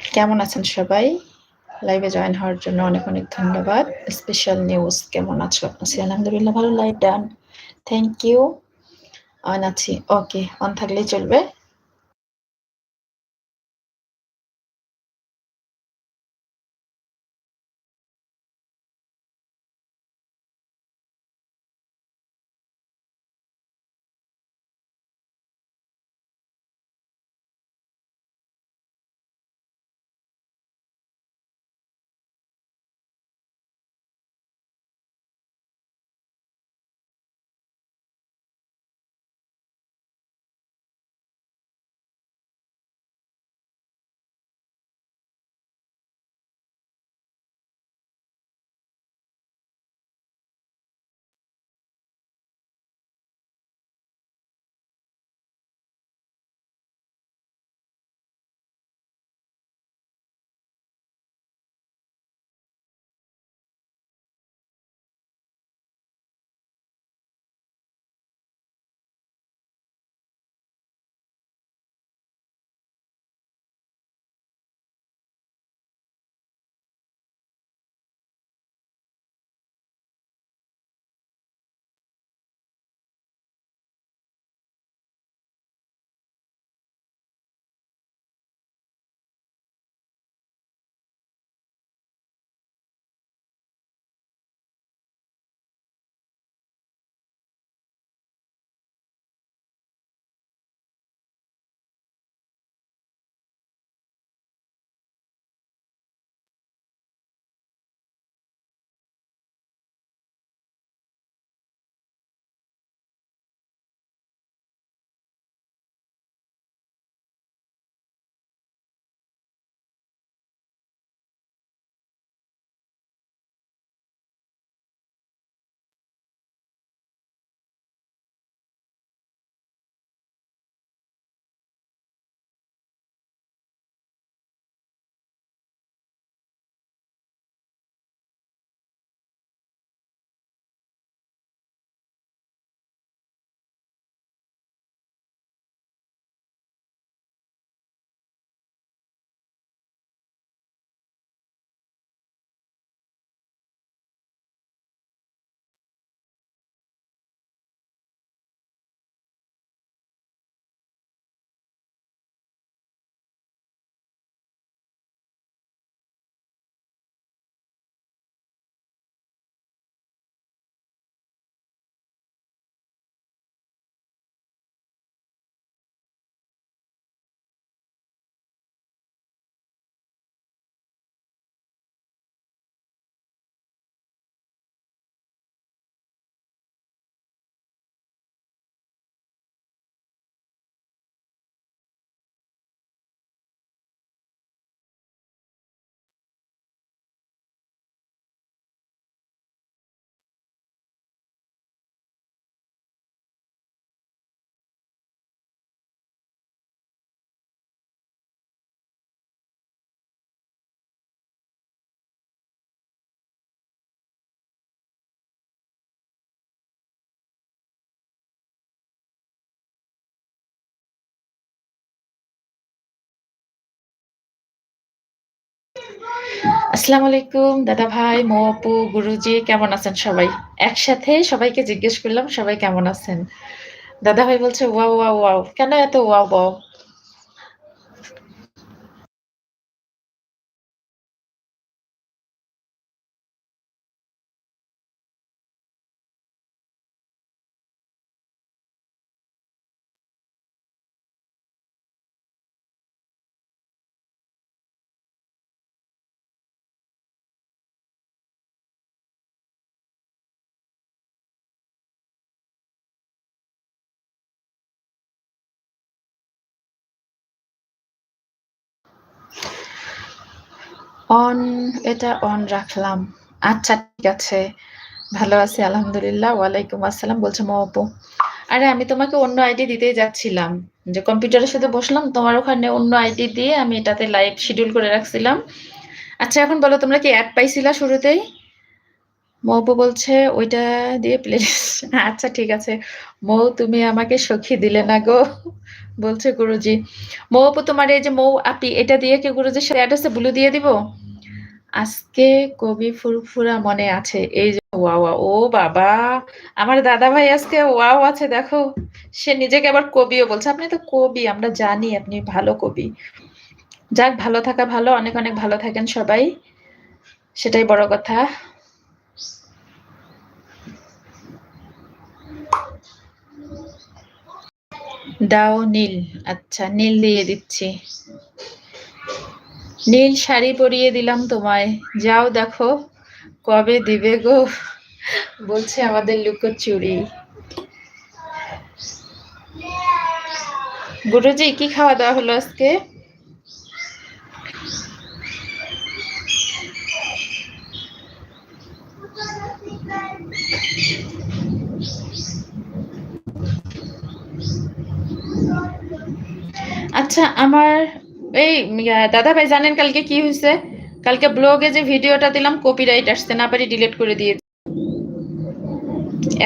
কেমন আছেন সবাই? লাইভে জয়েন হওয়ার জন্য অনেক অনেক ধন্যবাদ। স্পেশাল নিউজ কেমন আছো আছি আলহামদুলিল্লাহ, ভালো। Live done thank you on আছি। ওকে অন থাকলেই চলবে। আসসালামু আলাইকুম, দাদা ভাই, মো আপু, গুরুজি, কেমন আছেন সবাই? একসাথে সবাইকে জিজ্ঞেস করলাম, সবাই কেমন আছেন? দাদা ভাই বলছে, ওয়াও ওয়াও ওয়াও। কেন এত ওয়াও ওয়াও? অন এটা অন রাখলাম। আচ্ছা ঠিক আছে। ভালো আছি, আলহামদুলিল্লাহ। ওয়ালাইকুম আসসালাম, বলছে আপু আরে, আমি তোমাকে অন্য আইডি দিতেই যাচ্ছিলাম। যে কম্পিউটারের সাথে বসলাম, তোমার ওখানে অন্য আইডি দিয়ে আমি এটাতে লাইভ শিডিউল করে রাখছিলাম। আচ্ছা এখন বলো, তোমরা কি অ্যাড পাইছিলা শুরুতেই? মৌপু বলছে, ওইটা দিয়ে প্লেলিস্ট আচ্ছা ঠিক আছে। মৌ, তুমি আমাকে সখী দিলে না গো, বলছে গুরুজি। মৌপু, তোমার এই যে মৌ আপি, এটা দিয়ে কি গুরুজির সাথে অ্যাড্রেসে ব্লু দিয়ে দিব? আজকে কবি ফুরফুরা মনে আছে, এই যে ওয়া ও বাবা। আমার দাদা ভাই আজকে ওয়াও আছে, দেখো। সে নিজেকে আবার কবিও বলছে। আপনি তো কবি, আমরা জানি আপনি ভালো কবি। যাক, ভালো থাকা ভালো, অনেক অনেক ভালো থাকেন সবাই। সেটাই বড় কথা। দাও নীল আচ্ছা নীল দিয়ে দিচ্ছি। নীল শাড়ি পরিয়ে দিলাম তোমায়। যাও দেখো, কবে দিবে গো? বলছে আমাদের লুকোচুরি গুরুজি, কি খাওয়া দাওয়া হলো আজকে? আচ্ছা আমার এই দাদা ভাই জানেন কালকে কি হয়েছে কালকে ব্লগে যে ভিডিওটা দিলাম কপিরাইট আসছে, না পারি ডিলিট করে দিয়ে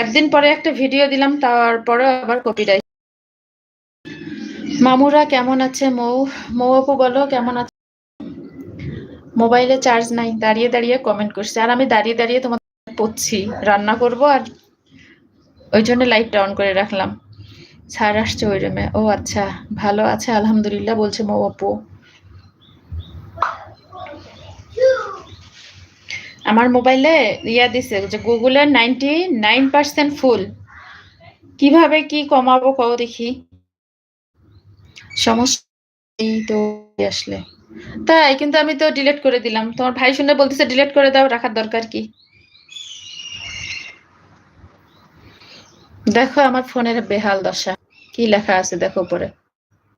একদিন পরে একটা ভিডিও দিলাম তারপরে আবার কপিরাইট মামুরা কেমন আছে? মৌ মৌ আপু বলো, কেমন আছে? মোবাইলে চার্জ নাই, দাঁড়িয়ে দাঁড়িয়ে কমেন্ট করছে। আর আমি দাঁড়িয়ে দাঁড়িয়ে তোমার পড়ছি, রান্না করব, আর ওই জন্য লাইটটা অন করে রাখলাম। স্যার আসছে ওই রুমে ও আচ্ছা ভালো আছে, আলহামদুলিল্লাহ, বলছে মৌ আপু। আমার মোবাইলে ইয়া দিছে, যে গুগলের নাইনটি নাইন পার্সেন্ট ফুল কীভাবে কি কমাবো কও দেখি। সমস্যা তো আসলে। তাই, কিন্তু আমি তো ডিলিট করে দিলাম। তোমার ভাই শুনে বলতেছে ডিলিট করে দাও, রাখার দরকার কি? দেখো, আমার ফোনের বেহাল দশা। কি লেখা আছে দেখো পরে